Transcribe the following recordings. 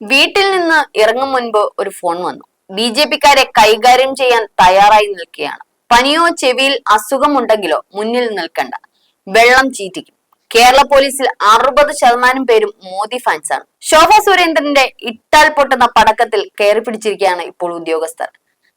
വീട്ടിൽ നിന്ന് ഇറങ്ങും മുൻപ് ഒരു ഫോൺ വന്നു. ബി ജെ പിക്കാരെ കൈകാര്യം ചെയ്യാൻ തയ്യാറായി നിൽക്കുകയാണ്. പനിയോ ചെവിയിൽ അസുഖമുണ്ടെങ്കിലോ മുന്നിൽ നിൽക്കണ്ട. വെള്ളം ചീറ്റിക്കും. കേരള പോലീസിൽ അറുപത് ശതമാനം പേരും മോദി ഫാൻസാണ് ശോഭ സുരേന്ദ്രന്റെ ഇട്ടാൽ പൊട്ടുന്ന പടക്കത്തിൽ കയറി പിടിച്ചിരിക്കുകയാണ് ഇപ്പോൾ ഉദ്യോഗസ്ഥർ.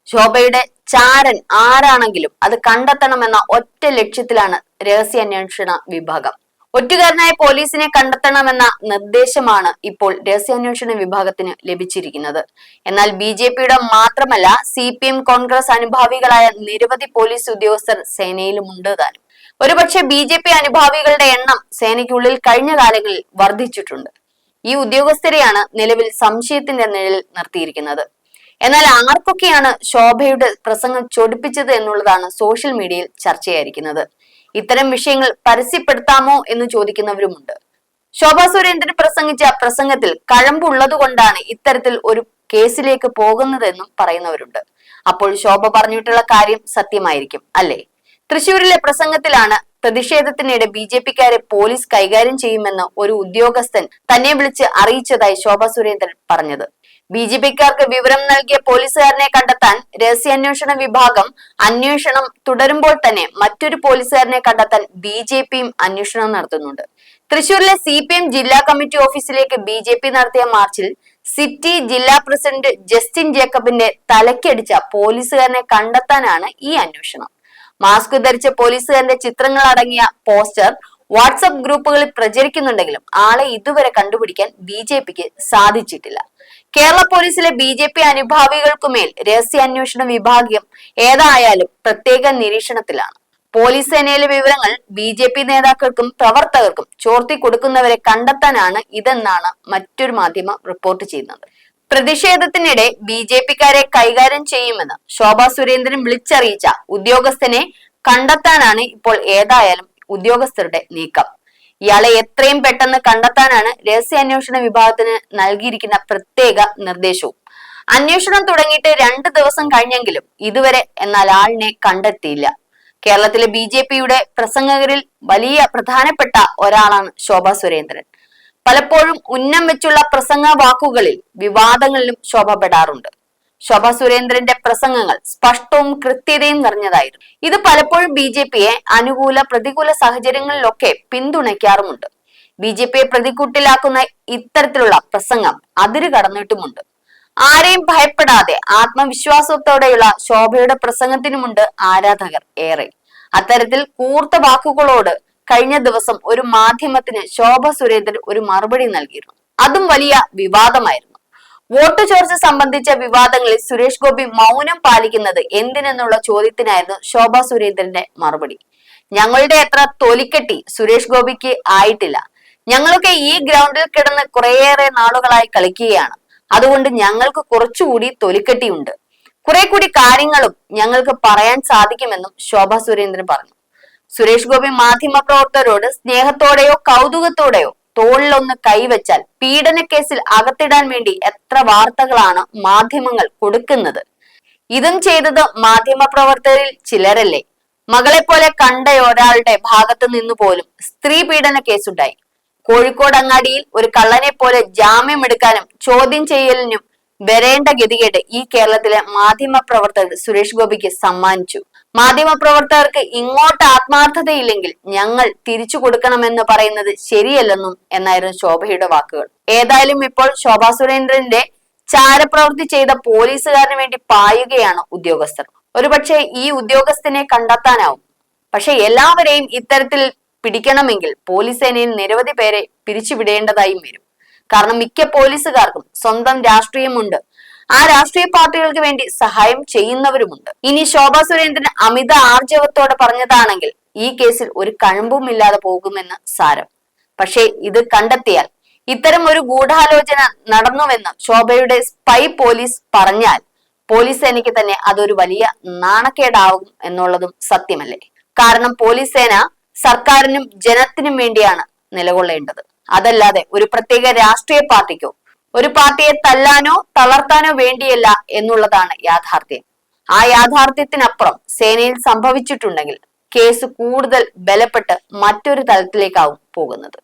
ശോഭയുടെ ചാരൻ ആരാണെങ്കിലും അത് കണ്ടെത്തണമെന്ന ഒറ്റ ലക്ഷ്യത്തിലാണ് രഹസ്യാന്വേഷണ വിഭാഗം. ഒറ്റുകാരനായ പോലീസിനെ കണ്ടെത്തണമെന്ന നിർദ്ദേശമാണ് ഇപ്പോൾ രഹസ്യാന്വേഷണ വിഭാഗത്തിന് ലഭിച്ചിരിക്കുന്നത്. എന്നാൽ ബി ജെ പിയുടെ മാത്രമല്ല സി പി എം കോൺഗ്രസ് അനുഭാവികളായ നിരവധി പോലീസ് ഉദ്യോഗസ്ഥർ സേനയിലുമുണ്ട് താനും. ഒരുപക്ഷെ ബി ജെ പി അനുഭാവികളുടെ എണ്ണം സേനയ്ക്കുള്ളിൽ കഴിഞ്ഞ കാലങ്ങളിൽ വർദ്ധിച്ചിട്ടുണ്ട്. ഈ ഉദ്യോഗസ്ഥരെയാണ് നിലവിൽ സംശയത്തിന്റെ നിഴലിൽ നിർത്തിയിരിക്കുന്നത്. എന്നാൽ ആർക്കൊക്കെയാണ് ശോഭയുടെ പ്രസംഗം ചൊടിപ്പിച്ചത് എന്നുള്ളതാണ് സോഷ്യൽ മീഡിയയിൽ ചർച്ചയായിരിക്കുന്നത്. ഇത്തരം വിഷയങ്ങൾ പരസ്യപ്പെടുത്താമോ എന്ന് ചോദിക്കുന്നവരുമുണ്ട്. ശോഭാ സുരേന്ദ്രൻ പ്രസംഗിച്ച പ്രസംഗത്തിൽ കഴമ്പുള്ളതുകൊണ്ടാണ് ഇത്തരത്തിൽ ഒരു കേസിലേക്ക് പോകുന്നതെന്നും പറയുന്നവരുണ്ട്. അപ്പോൾ ശോഭ പറഞ്ഞിട്ടുള്ള കാര്യം സത്യമായിരിക്കും അല്ലേ? തൃശൂരിലെ പ്രസംഗത്തിലാണ് പ്രതിഷേധത്തിനിടെ ബി ജെ പിക്കാരെ പോലീസ് കൈകാര്യം ചെയ്യുമെന്ന് ഒരു ഉദ്യോഗസ്ഥൻ തന്നെ വിളിച്ച് അറിയിച്ചതായി ശോഭ സുരേന്ദ്രൻ പറഞ്ഞത്. ബി ജെ പിക്കാർക്ക് വിവരം നൽകിയ പോലീസുകാരനെ കണ്ടെത്താൻ രഹസ്യാന്വേഷണ വിഭാഗം അന്വേഷണം തുടരുമ്പോൾ തന്നെ മറ്റൊരു പോലീസുകാരനെ കണ്ടെത്താൻ ബി ജെ പിയും അന്വേഷണം നടത്തുന്നുണ്ട്. തൃശൂരിലെ സി പി എം ജില്ലാ കമ്മിറ്റി ഓഫീസിലേക്ക് ബി ജെ പി നടത്തിയ മാർച്ചിൽ സിറ്റി ജില്ലാ പ്രസിഡന്റ് ജസ്റ്റിൻ ജേക്കബിന്റെ തലക്കടിച്ച പോലീസുകാരനെ കണ്ടെത്താനാണ് ഈ അന്വേഷണം. മാസ്ക് ധരിച്ച പോലീസുകാരന്റെ ചിത്രങ്ങൾ അടങ്ങിയ പോസ്റ്റർ വാട്സപ്പ് ഗ്രൂപ്പുകളിൽ പ്രചരിക്കുന്നുണ്ടെങ്കിലും ആളെ ഇതുവരെ കണ്ടുപിടിക്കാൻ ബി ജെ പിക്ക് സാധിച്ചിട്ടില്ല. കേരള പോലീസിലെ ബി ജെ പി അനുഭാവികൾക്കുമേൽ രഹസ്യാന്വേഷണ വിഭാഗം ഏതായാലും പ്രത്യേക നിരീക്ഷണത്തിലാണ്. പോലീസ് സേനയിലെ വിവരങ്ങൾ ബി ജെ പി നേതാക്കൾക്കും പ്രവർത്തകർക്കും ചോർത്തി കൊടുക്കുന്നവരെ കണ്ടെത്താനാണ് ഇതെന്നാണ് മറ്റൊരു മാധ്യമം റിപ്പോർട്ട് ചെയ്യുന്നത്. പ്രതിഷേധത്തിനിടെ ബി ജെ പിക്കാരെ കൈകാര്യം ചെയ്യുമെന്ന് ശോഭാ സുരേന്ദ്രൻ വിളിച്ചറിയിച്ച ഉദ്യോഗസ്ഥനെ കണ്ടെത്താനാണ് ഇപ്പോൾ ഏതായാലും ഉദ്യോഗസ്ഥരുടെ നീക്കം. ഇയാളെ എത്രയും പെട്ടെന്ന് കണ്ടെത്താനാണ് രഹസ്യാന്വേഷണ വിഭാഗത്തിന് നൽകിയിരിക്കുന്ന പ്രത്യേക നിർദ്ദേശവും. അന്വേഷണം തുടങ്ങിയിട്ട് രണ്ട് ദിവസം കഴിഞ്ഞെങ്കിലും ഇതുവരെ എന്നാൽ ആളിനെ കണ്ടെത്തിയില്ല. കേരളത്തിലെ ബി പ്രസംഗകരിൽ വലിയ പ്രധാനപ്പെട്ട ഒരാളാണ് ശോഭാ സുരേന്ദ്രൻ. പലപ്പോഴും ഉന്നം വെച്ചുള്ള പ്രസംഗ വാക്കുകളിൽ വിവാദങ്ങളിലും ശോഭപ്പെടാറുണ്ട്. ശോഭ സുരേന്ദ്രന്റെ പ്രസംഗങ്ങൾ സ്പഷ്ടവും കൃത്യതയും നിറഞ്ഞതായിരുന്നു. ഇത് പലപ്പോഴും ബി ജെ പിയെ അനുകൂല പ്രതികൂല സാഹചര്യങ്ങളിലൊക്കെ പിന്തുണയ്ക്കാറുമുണ്ട്. ബി ജെ പിയെ പ്രതികൂട്ടിലാക്കുന്ന ഇത്തരത്തിലുള്ള പ്രസംഗം അതിര് കടന്നിട്ടുമുണ്ട്. ആരെയും ഭയപ്പെടാതെ ആത്മവിശ്വാസത്തോടെയുള്ള ശോഭയുടെ പ്രസംഗത്തിനുമുണ്ട് ആരാധകർ ഏറെ. അത്തരത്തിൽ കൂർത്ത വാക്കുകളോട് കഴിഞ്ഞ ദിവസം ഒരു മാധ്യമത്തിന് ശോഭ സുരേന്ദ്രൻ ഒരു മറുപടി നൽകിയിരുന്നു. അതും വലിയ വിവാദമായിരുന്നു. വോട്ട് ചോർച്ച സംബന്ധിച്ച വിവാദങ്ങളിൽ സുരേഷ് ഗോപി മൗനം പാലിക്കുന്നത് എന്തിനെന്നുള്ള ചോദ്യത്തിനായിരുന്നു ശോഭ സുരേന്ദ്രന്റെ മറുപടി. ഞങ്ങളുടെ എത്ര തൊലിക്കെട്ടി സുരേഷ് ഗോപിക്ക് ആയിട്ടില്ല. ഞങ്ങളൊക്കെ ഈ ഗ്രൗണ്ടിൽ കിടന്ന് കുറേയേറെ നാളുകളായി കളിക്കുകയാണ്. അതുകൊണ്ട് ഞങ്ങൾക്ക് കുറച്ചുകൂടി തൊലിക്കെട്ടിയുണ്ട്. കുറെ കൂടി കാര്യങ്ങളും ഞങ്ങൾക്ക് പറയാൻ സാധിക്കുമെന്നും ശോഭ സുരേന്ദ്രൻ പറഞ്ഞു. സുരേഷ് ഗോപി മാധ്യമ പ്രവർത്തകരോട് സ്നേഹത്തോടെയോ കൗതുകത്തോടെയോ തോളിലൊന്ന് കൈവച്ചാൽ കേസിൽ അകത്തിടാൻ വേണ്ടി എത്ര വാർത്തകളാണ് മാധ്യമങ്ങൾ കൊടുക്കുന്നത്? ഇതും ചെയ്തത് മാധ്യമ പ്രവർത്തകരിൽ ചിലരല്ലേ? മകളെ പോലെ കണ്ട ഒരാളുടെ ഭാഗത്ത് നിന്നു പോലും സ്ത്രീ പീഡന കേസുണ്ടായി കോഴിക്കോട് അങ്ങാടിയിൽ ഒരു കള്ളനെ പോലെ ജാമ്യം എടുക്കാനും ചോദ്യം ചെയ്യലിനും വരേണ്ട ഗതികേട് ഈ കേരളത്തിലെ മാധ്യമ പ്രവർത്തകർ സുരേഷ് ഗോപിക്ക് സമ്മാനിച്ചു. മാധ്യമ പ്രവർത്തകർക്ക് ഇങ്ങോട്ട് ആത്മാർത്ഥതയില്ലെങ്കിൽ ഞങ്ങൾ തിരിച്ചു കൊടുക്കണമെന്ന് പറയുന്നത് ശരിയല്ലെന്നും എന്നായിരുന്നു ശോഭയുടെ വാക്കുകൾ. ഏതായാലും ഇപ്പോൾ ശോഭാ സുരേന്ദ്രന്റെ ചാരപ്രവൃത്തി ചെയ്ത പോലീസുകാരന് വേണ്ടി പായുകയാണ് ഉദ്യോഗസ്ഥർ. ഒരുപക്ഷെ ഈ ഉദ്യോഗസ്ഥനെ കണ്ടെത്താനാവും. പക്ഷെ എല്ലാവരെയും ഇത്തരത്തിൽ പിടിക്കണമെങ്കിൽ പോലീസ് സേനയിൽ നിരവധി പേരെ പിരിച്ചുവിടേണ്ടതായും വരും. കാരണം മിക്ക പോലീസുകാർക്കും സ്വന്തം രാഷ്ട്രീയമുണ്ട്. ആ രാഷ്ട്രീയ പാർട്ടികൾക്ക് വേണ്ടി സഹായം ചെയ്യുന്നവരുമുണ്ട്. ഇനി ശോഭാ സുരേന്ദ്രൻ അമിത ആർജവത്തോടെ പറഞ്ഞതാണെങ്കിൽ ഈ കേസിൽ ഒരു കഴമ്പും കഴമ്പുമില്ലാതെ പോകുമെന്ന് സാരം. പക്ഷേ ഇത് കണ്ടെത്തിയാൽ ഇത്തരം ഒരു ഗൂഢാലോചന നടന്നുവെന്ന് ശോഭയുടെ സ്പൈ പോലീസ് പറഞ്ഞാൽ പോലീസ് സേനയ്ക്ക് തന്നെ അതൊരു വലിയ നാണക്കേടാവും എന്നുള്ളതും സത്യമല്ലേ? കാരണം പോലീസ് സേന സർക്കാരിനും ജനത്തിനും വേണ്ടിയാണ് നിലകൊള്ളേണ്ടത്. അതല്ലാതെ ഒരു പ്രത്യേക രാഷ്ട്രീയ പാർട്ടിക്കോ ഒരു പാർട്ടിയെ തല്ലാനോ തളർത്താനോ വേണ്ടിയല്ല എന്നുള്ളതാണ് യാഥാർത്ഥ്യം. ആ യാഥാർത്ഥ്യത്തിനപ്പുറം സേനയിൽ സംഭവിച്ചിട്ടുണ്ടെങ്കിൽ കേസ് കൂടുതൽ ബലപ്പെട്ട് മറ്റൊരു തലത്തിലേക്കാവും പോകുന്നത്.